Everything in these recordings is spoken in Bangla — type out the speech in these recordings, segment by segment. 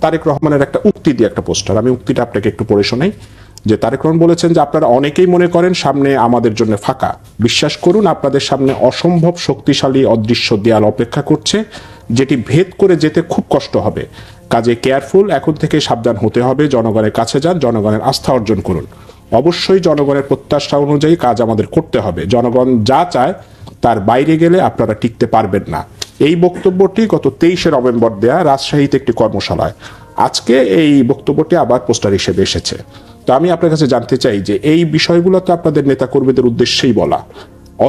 তারেক রহমানের একটা উক্তি দিয়ে একটা পোস্টার। আমি উক্তিটা আপনাকে একটু পড়ে শোনাই। যে তারেক রহমান বলেছেন যে, আপনারা অনেকেই মনে করেন সামনে আমাদের জন্য ফাঁকা। বিশ্বাস করুন, আপনাদের সামনে অসম্ভব শক্তিশালী, অদৃশ্য দেয়াল অপেক্ষা করছে, যেটি ভেদ করে যেতে খুব কষ্ট হবে। কাজে কেয়ারফুল, এখন থেকে সাবধান হতে হবে, জনগণের কাছে যান, জনগণের আস্থা অর্জন করুন। অবশ্যই জনগণের প্রত্যাশা অনুযায়ী কাজ আমাদের করতে হবে। জনগণ যা চায়, তার বাইরে গেলে আপনারা টিকতে পারবেন না। এই বক্তব্যটি গত তেইশে নভেম্বর দেয়া রাজশাহীতে একটি কর্মশালায়। আজকে এই বক্তব্যটি আবার পোস্টার হিসেবে এসেছে। তো আমি আপনার কাছে জানতে চাই যে এই বিষয়গুলো তো আপনাদের নেতা কর্মীদের উদ্দেশ্যেই বলা।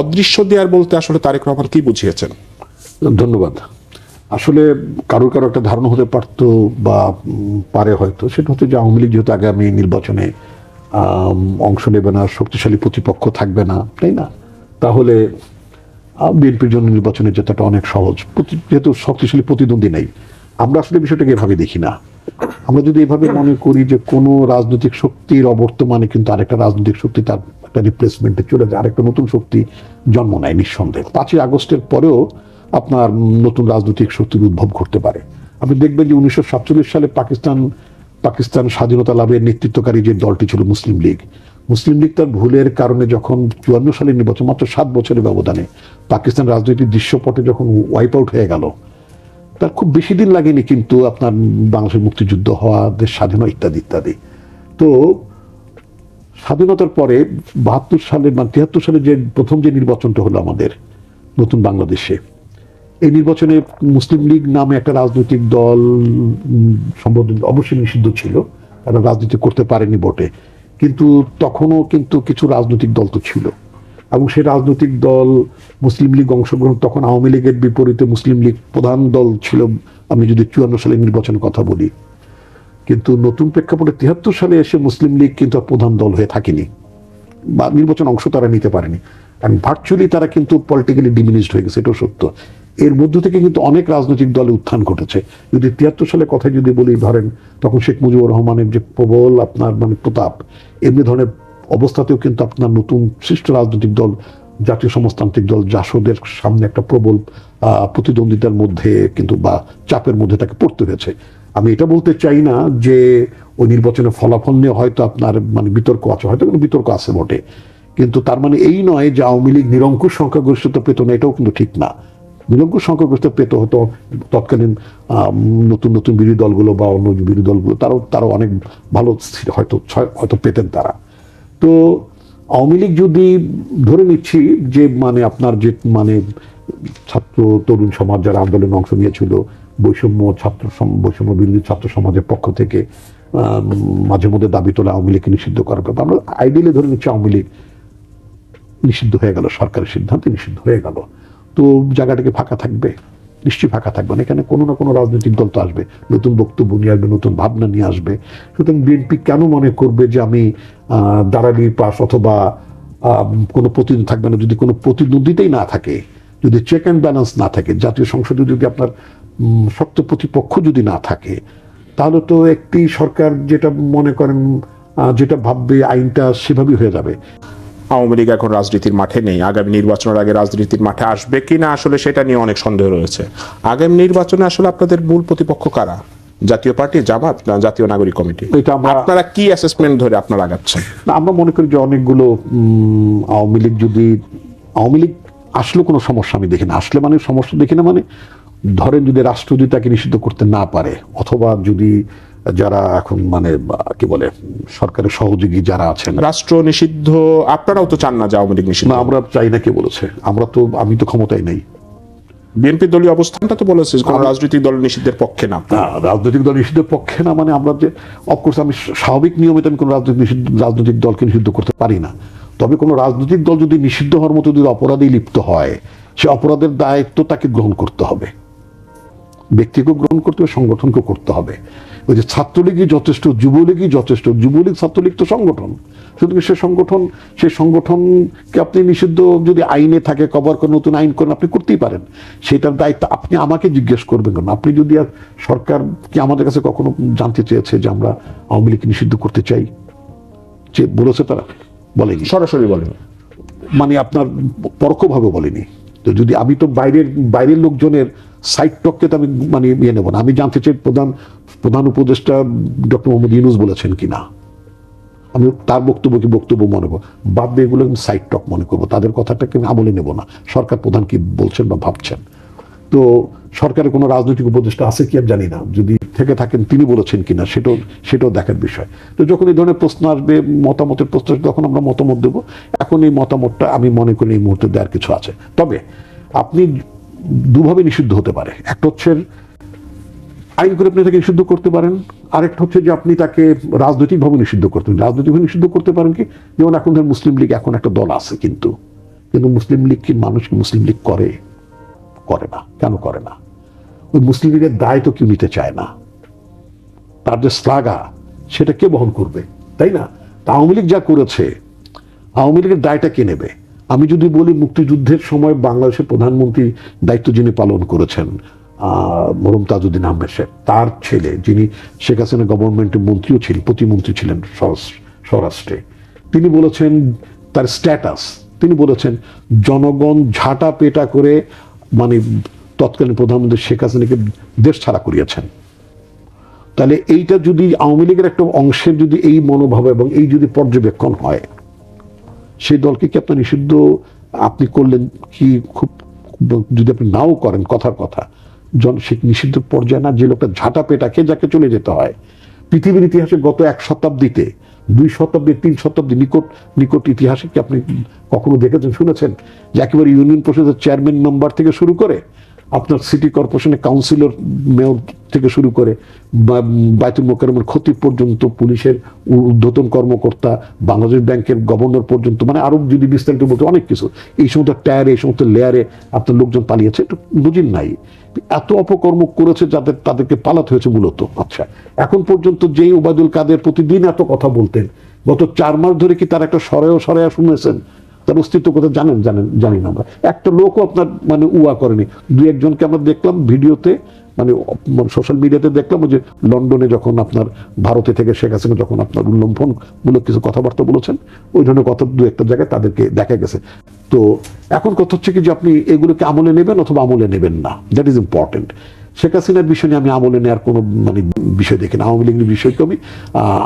অদৃশ্য দেয়ার বলতে আসলে তারেক রহমান কি বুঝিয়েছেন? ধন্যবাদ। আসলে কারোর কারও একটা ধারণা হতে পারতো বা পারে হয়তো, সেটা হচ্ছে যে আওয়ামী লীগ যেহেতু আগামী নির্বাচনে অংশ নেবে না, শক্তিশালী প্রতিপক্ষ থাকবে না, তাই না? তাহলে বিএনপির জন্য নির্বাচনে যেটাটা অনেক সহজ। যেহেতু শক্তিশালী প্রতিদ্বন্দ্বী নেই। আমরা আসলে বিষয়টাকে এভাবে দেখি না। আমরা যদি এভাবে মনে করি যে কোনো রাজনৈতিক শক্তির অবর্তমানে কিন্তু আরেকটা রাজনৈতিক শক্তি তার একটা রিপ্লেসমেন্টে চলে যায়। আরেকটা নতুন শক্তি জন্ম নেয় নিঃসন্দেহে। পাঁচই আগস্টের পরেও আপনার নতুন রাজনৈতিক শক্তির উদ্ভব ঘটতে পারে। আপনি দেখবেন যে উনিশশো সাতচল্লিশ সালে পাকিস্তান পাকিস্তান স্বাধীনতা লাভের নেতৃত্বকারী যে দলটি ছিল মুসলিম লীগ মুসলিম লীগ তার ভুলের কারণে যখন চুয়ান্ন সালের নির্বাচন, মাত্র সাত বছরের ব্যবধানে পাকিস্তান রাজনৈতিক দৃশ্যপটে যখন ওয়াইপ আউট হয়ে গেল, তার খুব বেশি দিন লাগেনি কিন্তু আপনার বাংলাদেশের মুক্তিযুদ্ধ হওয়া দেশ স্বাধীন ইত্যাদি ইত্যাদি। তো স্বাধীনতার পরে বাহাত্তর সালে মানে তিয়াত্তর সালে যে প্রথম যে নির্বাচনটা হলো আমাদের নতুন বাংলাদেশে, এই নির্বাচনে মুসলিম লীগ নামে একটা রাজনৈতিক দল সম্বোধন অবশ্যই নিষিদ্ধ ছিল। তারা রাজনীতি করতে পারেনি বটে। কিন্তু তখনও কিন্তু কিছু রাজনৈতিক দল তো ছিল। এবং সেই রাজনৈতিক দল মুসলিম লীগ অংশগ্রহণ, তখন আওয়ামী লীগের বিপরীতে মুসলিম লীগ প্রধান দল ছিল, আমি যদি চুয়ান্ন সালে নির্বাচনের কথা বলি। কিন্তু নতুন প্রেক্ষাপটে তিয়াত্তর সালে এসে মুসলিম লীগ কিন্তু প্রধান দল হয়ে থাকেনি। বা নির্বাচন অংশ তারা নিতে পারেনি। কারণ ভার্চুয়ালি তারা কিন্তু পলিটিক্যালি ডিমিনিস্ট হয়ে গেছে, এটাও সত্য। এর মধ্য থেকে কিন্তু অনেক রাজনৈতিক দলে উত্থান ঘটেছে। যদি তিয়াত্তর সালের কথা যদি বলি, ধরেন, তখন শেখ মুজিবুর রহমানের যে প্রবল আপনার মানে প্রতাপ, এমনি ধরনের অবস্থাতেও কিন্তু আপনার নতুন সৃষ্ট রাজনৈতিক দল, জাতীয় সমাজতান্ত্রিক দল জাসদের সামনে একটা প্রবল প্রতিদ্বন্দ্বিতার মধ্যে কিন্তু বা চাপের মধ্যে তাকে পড়তে হয়েছে। আমি এটা বলতে চাই না যে ওই নির্বাচনের ফলাফল নিয়ে হয়তো আপনার মানে বিতর্ক আছে, হয়তো কোনো বিতর্ক আছে বটে। কিন্তু তার মানে এই নয় যে আওয়ামী লীগ নিরঙ্কুশ সংখ্যাগরিষ্ঠতা পেত না, এটাও কিন্তু ঠিক না। নিরঙ্কুশ সংখ্যাগরিষ্ঠতা পেত হয়তো তৎকালীন নতুন নতুন বিরোধী দলগুলো বা অন্য বিরোধী দলগুলো, তারাও তারাও অনেক ভালো হয়তো হয়তো পেতেন তারা। তো আওয়ামী লীগ যদি ধরে নিচ্ছি যে মানে আপনার যে মানে ছাত্র তরুণ সমাজ যারা আন্দোলনে অংশ নিয়েছিল, বৈষম্য ছাত্র বৈষম্য বিরোধী ছাত্র সমাজের পক্ষ থেকে মাঝে মধ্যে দাবি তোলা আওয়ামী লীগকে নিষিদ্ধ করার ব্যাপার। আমরা আইডিয়ালি ধরে নিচ্ছি আওয়ামী লীগ নিষিদ্ধ হয়ে গেল, সরকারের সিদ্ধান্তে নিষিদ্ধ হয়ে গেল। তো জায়গাটাকে ফাঁকা থাকবে, নিশ্চয়ই ফাঁকা থাকবে না। এখানে কোনো না কোনো রাজনৈতিক দল তো আসবে, নতুন বক্তব্য নিয়ে আসবে, নতুন ভাবনা নিয়ে আসবে। সুতরাং বিএনপি কেন মনে করবে যে আমি দাঁড়ালির পাশ অথবা কোনো প্রতিদ্বন্দ্বী থাকবে না? যদি কোনো প্রতিদ্বন্দ্বিতাই না থাকে, যদি চেক অ্যান্ড ব্যালেন্স না থাকে, জাতীয় সংসদে যদি আপনার শক্ত প্রতিপক্ষ যদি না থাকে, তাহলে তো একটি সরকার যেটা মনে করেন যেটা ভাববে, আইনটা সেভাবেই হয়ে যাবে। আওয়ামী লীগ এখন রাজনীতির মাঠে নেই। আগামী নির্বাচনের আগে রাজনীতির মাঠে আসবে কি না আসলে সেটা নিয়ে অনেক সন্দেহ রয়েছে। আগামী নির্বাচনে আসলে আপনাদের মূল প্রতিপক্ষ কারা? জাতীয় পার্টি জামাত না জাতীয় নাগরিক কমিটি? এটা আপনারা কি অ্যাসেসমেন্ট ধরে আপনারা আগাচ্ছেন? না আমরা মনে করি যে অনেকগুলো আওয়ামী লীগ যদি আওয়ামী লীগ আসলে কোনো সমস্যা আমি দেখি না। আসলে মানে সমস্যা দেখি না মানে ধরেন যদি রাষ্ট্র যদি তাকে নিষিদ্ধ করতে না পারে অথবা যদি যারা এখন মানে কি বলে সরকারের সহযোগী যারা আছেন। রাষ্ট্র নিষিদ্ধ আপনারাও তো চান না যে আওয়ামী লীগ নিষিদ্ধ না আমরা চাই না কে বলেছে। আমরা তো আমি তো ক্ষমতায় নেই। বিএনপি দলীয় অবস্থানটা তো বলেছে কোন রাজনৈতিক দল নিষিদ্ধের পক্ষে না। না রাজনৈতিক দল নিষিদ্ধের পক্ষে না মানে আমরা যে অফকোর্স আমি স্বাভাবিক নিয়মিত আমি কোনো রাজনৈতিক নিষিদ্ধ রাজনৈতিক দলকে নিষিদ্ধ করতে পারি না। তবে কোনো রাজনৈতিক দল যদি নিষিদ্ধ হওয়ার মতো যদি অপরাধে লিপ্ত হয় সে অপরাধের দায়িত্ব তাকে গ্রহণ করতে হবে। ব্যক্তিকেও গ্রহণ করতে হবে সংগঠনকেও করতে হবে। ওই যে ছাত্রলীগই যথেষ্ট যুবলীগই যথেষ্ট যুবলীগ ছাত্রলীগ তো সংগঠন। সুতরাং সে সংগঠন সেই সংগঠনকে আপনি নিষিদ্ধ যদি আইনে থাকে কভার করে নতুন আইন করেন আপনি করতেই পারেন। সেটার দায়িত্ব আপনি আমাকে জিজ্ঞেস করবেন কেন? আপনি যদি আর সরকার কি আমাদের কাছে কখনো জানতে চেয়েছে যে আমরা আওয়ামী লীগকে নিষিদ্ধ করতে চাই? যে বলেছে তারা বলেনি। সরাসরি বলেন। মানে আপনার পরোক্ষভাবে বলেনি। তো যদি আমি তো বাইরের বাইরের লোকজনের সাইড টককে তো আমি মানে ইয়ে নেব না। আমি জানতে চাই প্রধান প্রধান উপদেষ্টা ডক্টর মোহাম্মদ ইউনুস বলেছেন কিনা। আমি তার বক্তব্য কি বক্তব্য মনে করব? বাদ দিয়ে এগুলো আমি সাইড টক মনে করব। তাদের কথাটাকে আমি আমলে নেব না। সরকার প্রধান কি বলছেন বা ভাবছেন? তো সরকারের কোনো রাজনৈতিক উপদেষ্টা আছে কি আমি জানি না। যদি থেকে থাকেন, তিনি বলেছেন কিনা, সেটাও সেটাও দেখার বিষয়। তো যখন এই ধরনের প্রশ্ন আসবে, মতামতের প্রশ্ন আসবে, তখন আমরা মতামত দেবো। এখন এই মতামতটা আমি মনে করি এই মুহূর্তে দেওয়ার কিছু আছে। তবে আপনি দুভাবে নিষিদ্ধ হতে পারে। একটা হচ্ছে আইন করে আপনি তাকে নিষিদ্ধ করতে পারেন, আরেকটা হচ্ছে যে আপনি তাকে রাজনৈতিকভাবে নিষিদ্ধ করতে পারেন। রাজনৈতিকভাবে নিষিদ্ধ করতে পারেন কি? যেমন এখন ধরেন মুসলিম লীগ, এখন একটা দল আছে কিন্তু কিন্তু মুসলিম লীগ কি মানুষ কি মুসলিম লীগ করে? করে না। কেন করে না? ওই মুসলিম লীগের দায় তো কেউ নিতে চায় না। তার যে শ্লাঘা, সেটা কে বহন করবে? তাই না? তা আওয়ামী লীগ যা করেছে, আওয়ামী লীগের দায়টা কে নেবে? আমি যদি বলি মুক্তিযুদ্ধের সময় বাংলাদেশের প্রধানমন্ত্রী দায়িত্ব যিনি পালন করেছেন মরম তাজউদ্দিন আহমেদ শেখ তার ছেলে, যিনি শেখ হাসিনা গভর্নমেন্টের মন্ত্রীও ছিলেন, প্রতিমন্ত্রী ছিলেন স্বরাষ্ট্রে। তিনি বলেছেন তার স্ট্যাটাস তিনি বলেছেন জনগণ ঝাঁটা পেটা করে মানে তৎকালীন প্রধানমন্ত্রী শেখ হাসিনাকে দেশ ছাড়া করিয়েছেন। তাহলে এইটা যদি আওয়ামী লীগের একটা অংশের যদি এই মনোভাব এবং এই যদি পর্যবেক্ষণ হয় সেই দলকে কি আপনার নিষিদ্ধ? আপনি করলেন কি খুব, যদি আপনি নাও করেন, কথার কথা। জন, সে নিষিদ্ধ পর্যায়ে না? যে লোকটা ঝাঁটা পেটা খেয়ে যাকে চলে যেতে হয়। পৃথিবীর ইতিহাসে গত এক শতাব্দীতে, দুই শতাব্দী তিন শতাব্দী নিকট নিকট ইতিহাসে কি আপনি কখনো দেখেছেন, শুনেছেন? যে একেবারে ইউনিয়ন পরিষদের চেয়ারম্যান মেম্বার থেকে শুরু করে আপনার সিটি কর্পোরেশনের কাউন্সিলর, মেয়র থেকে শুরু করে বায়তুল মোকারমের ক্ষতি পর্যন্ত, পুলিশের ঊর্ধ্বতন কর্মকর্তা, বাংলাদেশ ব্যাংকের গভর্নর পর্যন্ত মানে আরও যদি বিস্তারিত বলতে অনেক কিছু। এই সমস্ত টায়ারে, এই সমস্ত লেয়ারে আপনার লোকজন পালিয়েছে একটু নজির নাই। এত অপকর্ম করেছে যাদের, তাদেরকে পালাতে হয়েছে মূলত। আচ্ছা এখন পর্যন্ত যেই ওবায়দুল কাদের প্রতিদিন এত কথা বলতেন, গত চার মাস ধরে কি তার একটা সরায় সরায়া শুনেছেন? তার অস্তিত্ব কোথায় জানেন জানেন, জানি না আমরা। একটা লোকও আপনার মানে উয়া করেনি। দুই একজনকে আমরা দেখলাম ভিডিওতে মানে সোশ্যাল মিডিয়াতে দেখলাম যে লন্ডনে যখন আপনার ভারতে থেকে শেখ হাসিনা যখন আপনার উল্লম্ফনমূলক কিছু কথাবার্তা বলেছেন, ওই ধরনের কথা দু একটা জায়গায় তাদেরকে দেখা গেছে। তো এখন কথা হচ্ছে কি যে আপনি এগুলোকে আমলে নেবেন অথবা আমলে নেবেন না। দ্যাট ইজ ইম্পর্টেন্ট শেখ হাসিনার বিষয় নিয়ে আমি আমলে নেওয়ার কোনো মানে বিষয় দেখি না। আওয়ামী লীগের বিষয়কে আমি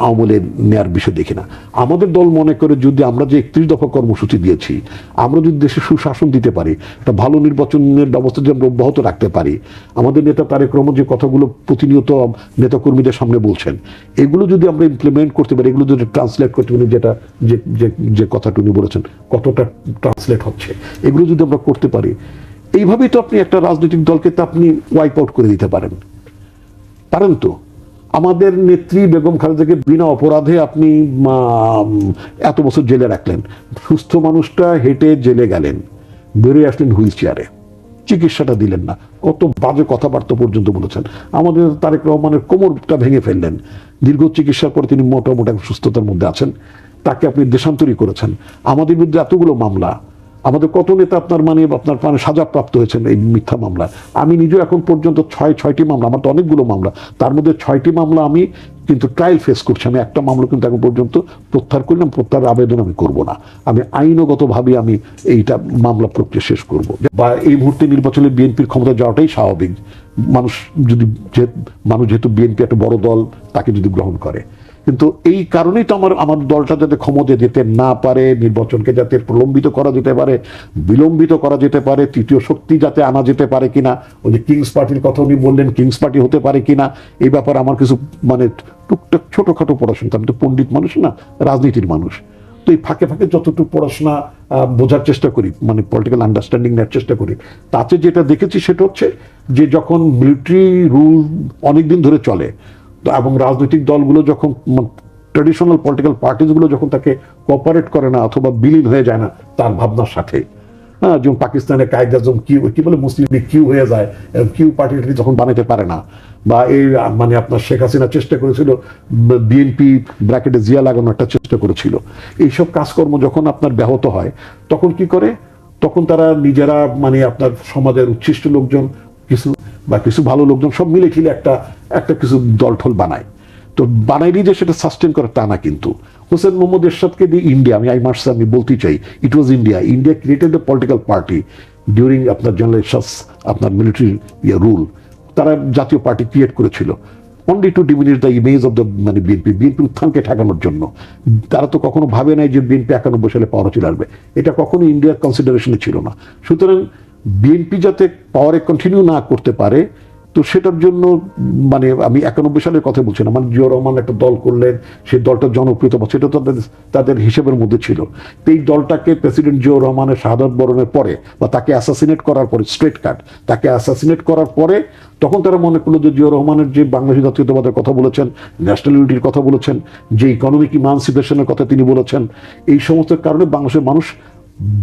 আমলে নেওয়ার বিষয় দেখি না। আমাদের দল মনে করে যদি আমরা যে একত্রিশ দফা কর্মসূচি দিয়েছি, আমরা যদি দেশে সুশাসন দিতে পারি একটা ভালো নির্বাচনের ব্যবস্থা যদি আমরা অব্যাহত রাখতে পারি, আমাদের নেতা তারেক রহমান যে কথাগুলো প্রতিনিয়ত নেতাকর্মীদের সামনে বলছেন, এগুলো যদি আমরা ইমপ্লিমেন্ট করতে পারি, এগুলো যদি ট্রান্সলেট করতে পারি, যেটা, যে, যে- কথাটা উনি বলেছেন, কতটা ট্রান্সলেট হচ্ছে, এগুলো যদি আমরা করতে পারি এইভাবেই তো আপনি একটা রাজনৈতিক দলকে তো আপনি ওয়াইপ আউট করে দিতে পারেন। পারেন তো আমাদের নেত্রী বেগম খালেদাকে বিনা অপরাধে আপনি এত বছর জেলে রাখলেন। সুস্থ মানুষটা হেঁটে জেলে গেলেন। বেরিয়ে আসলেন হুইল চেয়ারে। চিকিৎসাটা দিলেন না। কত বাজে কথাবার্তা পর্যন্ত বলেছেন। আমাদের তারেক রহমানের কোমরটা ভেঙে ফেললেন। দীর্ঘ চিকিৎসার পর তিনি মোটামুটি সুস্থতার মধ্যে আছেন। তাকে আপনি দেশান্তরী করেছেন। আমাদের বিরুদ্ধে এতগুলো মামলা। আমাদের কত নেতা আপনার মানে আপনার মানে সাজাপ্রাপ্ত হয়েছেন এই মিথ্যা মামলা আমি নিজেও এখন পর্যন্ত ছয়, ছয়টি মামলা, আমার তো অনেকগুলো মামলা, তার মধ্যে ছয়টি মামলা আমি কিন্তু ট্রায়াল ফেস করছি, আমি একটা মামলা কিন্তু এখন পর্যন্ত প্রত্যাহার করলাম প্রত্যাহার আবেদন আমি করব না। আমি আইনগতভাবে আমি এইটা মামলা প্রক্রিয়া শেষ করব। বা এই মুহূর্তে নির্বাচনে বিএনপির ক্ষমতা যাওয়াটাই স্বাভাবিক। মানুষ যদি মানুষ যেহেতু বিএনপি একটা বড় দল, তাকে যদি গ্রহণ করে। কিন্তু এই কারণেই তো আমার আমার দলটা যাতে ক্ষমতা যেতে না পারে, নির্বাচনকে যাতে প্রলম্বিত করা যেতে পারে, বিলম্বিত করা যেতে পারে, তৃতীয় শক্তি যাতে আনা যেতে পারে কিনা, ওই যে কিংস পার্টির কথা উনি বললেন, কিংস পার্টি হতে পারে কিনা, এই ব্যাপারে আমার কিছু মানে টুকটাক ছোটখাটো পড়াশোনা। আমি তো পণ্ডিত মানুষ না, রাজনীতির মানুষ। তো এই ফাঁকে ফাঁকে যতটুকু পড়াশোনা বোঝার চেষ্টা করি মানে পলিটিক্যাল আন্ডারস্ট্যান্ডিং নেওয়ার চেষ্টা করি, তাতে যেটা দেখেছি সেটা হচ্ছে যে যখন মিলিটারি রুল অনেকদিন ধরে চলে এবং রাজনৈতিক দলগুলো যখন ট্রেডিশনাল পলিটিক্যাল পার্টিসগুলো যখন তাকে কোঅপারেট করে না অথবা বিলীন হয়ে যায় না, তার ভাবনার সাথে। হ্যাঁ যেমন পাকিস্তানের কি বলে, মুসলিম লীগ কিউ হয়ে যায়, এবং কিউ যখন বানাতে পারে না, বা এই মানে আপনার শেখ হাসিনা চেষ্টা করেছিল বিএনপি ব্র্যাকেটে জিয়া লাগানোর একটা চেষ্টা করেছিল। এইসব কাজকর্ম যখন আপনার ব্যাহত হয়, তখন কি করে? তখন তারা নিজেরা মানে আপনার সমাজের উচ্ছিষ্ট লোকজন, কিছু বা কিছু ভালো লোকজন সব মিলে খিলে একটা একটা কিছু দলঠল বানায়। তো বানাইলি যে সেটা সাস্টেন করে তা না কিন্তু। হোসেন মোহাম্মদ এরশাদকে দিয়ে ইন্ডিয়া, আমি আই মার্স আমি বলতে চাই it was India India created the political party during আপনার জেনারেল এরশাদ আপনার মিলিটারি রুল তারা জাতীয় পার্টি ক্রিয়েট করেছিল। Only to diminish the image of the মানে বিএনপি বিএনপি উত্থানকে ঠেকানোর জন্য। তারা তো কখনো ভাবে নাই যে বিএনপি একানব্বই সালে পাওয়ারে চলে আসবে। এটা কখনো ইন্ডিয়ার কনসিডারেশনে ছিল না। সুতরাং বিএনপি যাতে পাওয়ারে কন্টিনিউ না করতে পারে, তো সেটার জন্য মানে আমি একানব্বই সালের কথা বলছি না। মানে জিয়া রহমান একটা দল করলেন, সেই দলটা জনপ্রিয়তা বা সেটা তাদের তাদের হিসেবের মধ্যে ছিল। তো এই দলটাকে প্রেসিডেন্ট জিয়া রহমানের শাহাদত বরণের পরে, বা তাকে অ্যাসাসিনেট করার পরে স্ট্রেট কাট তাকে অ্যাসাসিনেট করার পরে তখন তারা মনে করল যে জিয়া রহমানের যে বাংলাদেশ জাতীয়তাবাদের কথা বলেছেন ন্যাশনাল ইউনিটির কথা বলেছেন, যে ইকোনমিক ইমানসিপেশনের কথা তিনি বলেছেন, এই সমস্ত কারণে বাংলাদেশের মানুষ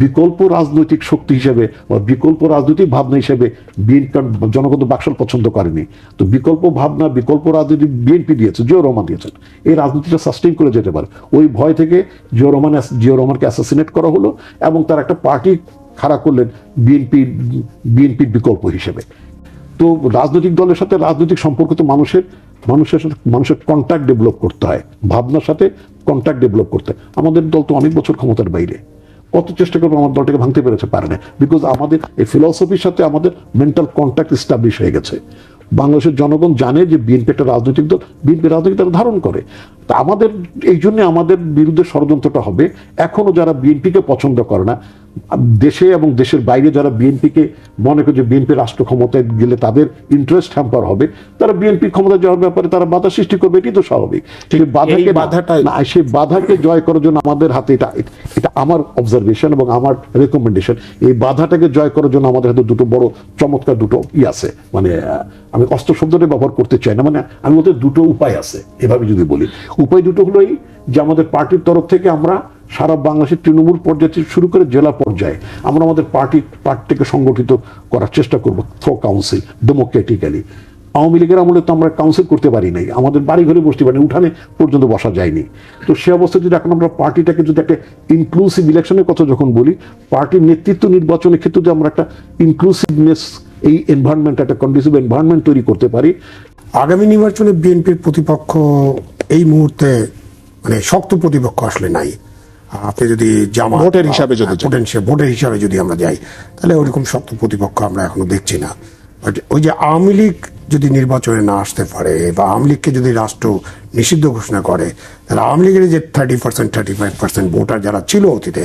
বিকল্প রাজনৈতিক শক্তি হিসেবে বা বিকল্প রাজনৈতিক ভাবনা হিসেবে বিএনপি জনগণ বাকশাল পছন্দ করেনি। তো বিকল্প ভাবনা, বিকল্প রাজনীতি বিএনপি দিয়েছে জিও রহমান দিয়েছেন। এই রাজনীতিটা সাস্টেইন করে যেতে পারে। ওই ভয় থেকে জিও রহমান জিও রহমানকে অ্যাসাসিনেট করা হলো এবং তার একটা পার্টি খাড়া করলেন বিএনপি, বিএনপির বিকল্প হিসেবে। তো রাজনৈতিক দলের সাথে রাজনৈতিক সম্পর্ক তো মানুষের মানুষের সাথে, মানুষের কন্ট্যাক্ট ডেভেলপ করতে হয়, ভাবনার সাথে কন্ট্যাক্ট ডেভেলপ করতে হয়। আমাদের দল তো অনেক বছর ক্ষমতার বাইরে। কত চেষ্টা করব আমার দলটাকে ভাঙতে পেরেছে? পারে না। বিকজ আমাদের, এই ফিলসফির সাথে আমাদের মেন্টাল কন্ট্যাক্ট এস্টাবলিশ হয়ে গেছে। বাংলাদেশের জনগণ জানে যে বিএনপি একটা রাজনৈতিক দল বিএনপি রাজনৈতিক দল ধারণ করে। তা আমাদের, এই জন্য আমাদের বিরুদ্ধে ষড়যন্ত্রটা হবে। এখনও যারা বিএনপিকে পছন্দ করে না দেশে এবং দেশের বাইরে যারা বিএনপিকে মনে করে যে বিএনপি রাষ্ট্র ক্ষমতায় গেলে তাদের ইন্টারেস্ট হ্যাম্পার হবে তারা বিএনপি ক্ষমতা যাওয়ার ব্যাপারে তারা বাধা সৃষ্টি করবে এটি তো স্বাভাবিক। সেই বাধাকে না সেই বাধাকে জয় করার জন্য আমাদের হাতে এটা এটা আমার অবজারভেশন এবং আমার রেকমেন্ডেশন এই বাধাটাকে জয় করার জন্য আমাদের হাতে দুটো বড় চমৎকার দুটো ই আছে। মানে আমি অস্ত্র শব্দটা ব্যবহার করতে চাই না মানে আমি ওদের দুটো উপায় আছে এভাবে যদি বলি। উপায় দুটো হলো এই যে আমাদের পার্টির তরফ থেকে আমরা সারা বাংলাদেশের তৃণমূল পর্যায়ে থেকে শুরু করে জেলা পর্যায়ে আমরা আমাদের পার্টি পার্টিকে সংগঠিত করার চেষ্টা করব থ্রো কাউন্সিল ডেমোক্রেটিক্যালি। আওয়ামী লীগের আমলে তো আমরা কাউন্সিল করতে পারি নাই, আমাদের বাড়ি ঘরে বসতে পারি উঠানে পর্যন্ত বসা যায়নি। তো সে অবস্থায় যদি এখন আমরা পার্টিটাকে যদি একটা ইনক্লুসিভ ইলেকশনের কথা যখন বলি, পার্টির নেতৃত্ব নির্বাচনের ক্ষেত্রে যদি আমরা একটা ইনক্লুসিভনেস এই এনভায়রনমেন্ট একটা কন্ডিসিভ এনভায়রনমেন্ট তৈরি করতে পারি, আগামী নির্বাচনে বিএনপির প্রতিপক্ষ এই মুহূর্তে মানে শক্ত প্রতিপক্ষ আসলে নাই। আপনি যদি জামা ভোটের হিসাবে যদি। ভোটের হিসাবে যদি আমরা যাই তাহলে ওরকম শক্ত প্রতিপক্ষ আমরা এখনও দেখছি না। বাট ওই যে আওয়ামী লীগ যদি নির্বাচনে না আসতে পারে বা আওয়ামী লীগকে যদি রাষ্ট্র নিষিদ্ধ ঘোষণা করে তাহলে আওয়ামী লীগের যে thirty percent thirty five percent voter যারা ছিল অতীতে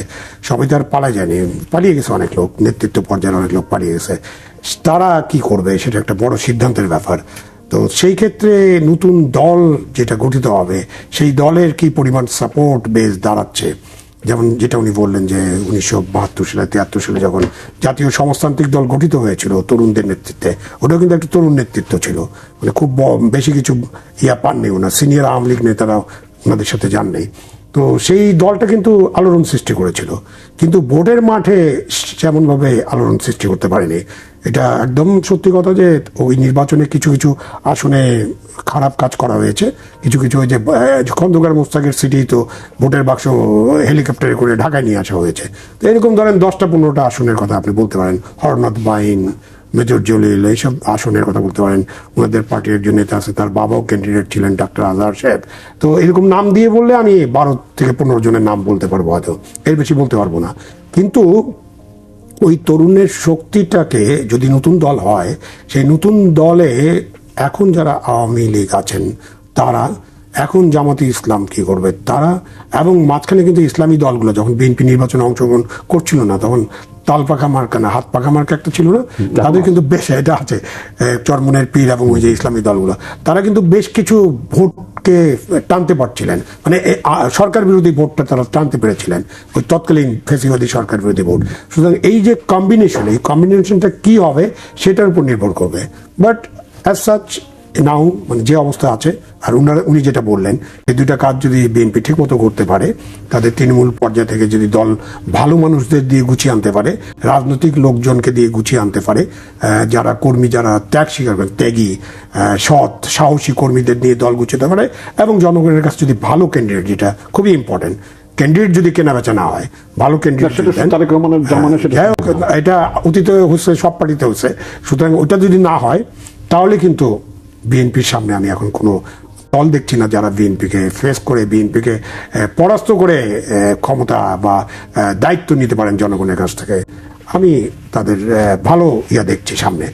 সবাই তো আর পালা যায়নি। পালিয়ে গেছে অনেক লোক নেতৃত্ব পর্যায়ের অনেক লোক পালিয়ে গেছে। তারা কি করবে? সেটা একটা বড় সিদ্ধান্তের ব্যাপার। তো সেই ক্ষেত্রে নতুন দল যেটা গঠিত হবে সেই দলের কি পরিমাণ সাপোর্ট বেস দাঁড়াচ্ছে? যেমন যেটা উনি বললেন যে উনিশশো বাহাত্তর সালে, তিয়াত্তর সালে যখন জাতীয় সমাজতান্ত্রিক দল গঠিত হয়েছিল তরুণদের নেতৃত্বে, ওটাও কিন্তু একটা তরুণ নেতৃত্ব ছিল। মানে খুব বেশি কিছু ইয়া পাননি ওনার সিনিয়র আওয়ামী লীগ নেতারা ওনাদের সাথে যান নেই। তো সেই দলটা কিন্তু আলোড়ন সৃষ্টি করেছিল। কিন্তু ভোটের মাঠে সেমনভাবে আলোড়ন সৃষ্টি করতে পারেনি। এটা একদম সত্যি কথা যে ওই নির্বাচনে কিছু কিছু আসনে খারাপ কাজ করা হয়েছে। কিছু কিছু ওই যে খন্দকার মোস্তাকের সিটি তো ভোটের বাক্স হেলিকপ্টারে করে ঢাকায় নিয়ে আসা হয়েছে। তো এরকম ধরেন দশটা পনেরোটা আসনের কথা আপনি বলতে পারেন। হরনাথ বাইন, মেজর জলিল, এইসব আসনের কথা বলতে পারেন। ওনাদের পার্টির একজন নেতা আছে, তার বাবাও ক্যান্ডিডেট ছিলেন ডাক্তার আজহার সাহেব। তো এরকম নাম দিয়ে বললে আমি বারো থেকে পনেরো জনের নাম বলতে পারব হয়তো। এর বেশি বলতে পারব না। কিন্তু ওই তরুণের শক্তিটাকে যদি নতুন দল হয় সেই নতুন দলে এখন যারা আওয়ামী লীগ আছেন তারা এখন জামাতি ইসলাম কি করবে? তারা এবং মাঝখানে কিন্তু ইসলামী দলগুলো যখন বিএনপি নির্বাচনে অংশগ্রহণ করছিল না তখন তাল পাখা মার্কা না হাত পাখা মার্কা একটা ছিল না? তাদের কিন্তু বেশ এটা আছে চরমনের পীর এবং ওই যে ইসলামী দলগুলো তারা কিন্তু বেশ কিছু ভোটকে টানতে পারছিলেন। মানে সরকার বিরোধী ভোটটা তারা টানতে পেরেছিলেন। ওই তৎকালীন ফেসিবাদী সরকার বিরোধী ভোট। সুতরাং এই যে কম্বিনেশন এই কম্বিনেশনটা কি হবে, সেটার উপর নির্ভর করবে। বাট অ্যাজ সাচ নাও মানে যে অবস্থা আছে আর উনারা উনি যেটা বললেন এই দুইটা কাজ যদি বিএনপি ঠিক মতো করতে পারে তাদের তৃণমূল পর্যায় থেকে যদি দল ভালো মানুষদের দিয়ে গুছিয়ে আনতে পারে রাজনৈতিক লোকজনকে দিয়ে গুছিয়ে আনতে পারে যারা কর্মী যারা ত্যাগ স্বীকার করেন ত্যাগী সৎ সাহসী কর্মীদের নিয়ে দল গুছিয়ে পারে এবং জনগণের কাছে যদি ভালো ক্যান্ডিডেট যেটা খুবই ইম্পর্টেন্ট ক্যান্ডিডেট যদি কেনা বেচা না হয় ভালো ক্যান্ডিডেট এটা অতীতে হচ্ছে সব পার্টিতে হচ্ছে সুতরাং ওটা যদি না হয় তাহলে কিন্তু বিএনপির সামনে আমি এখন কোনো দল দেখছি না যারা বিএনপিকে ফেস করে, বিএনপিকে পরাস্ত করে ক্ষমতা বা দায়িত্ব নিতে পারেন জনগণের কাছ থেকে। আমি তাদের ভালো ইয়া দেখছি সামনে।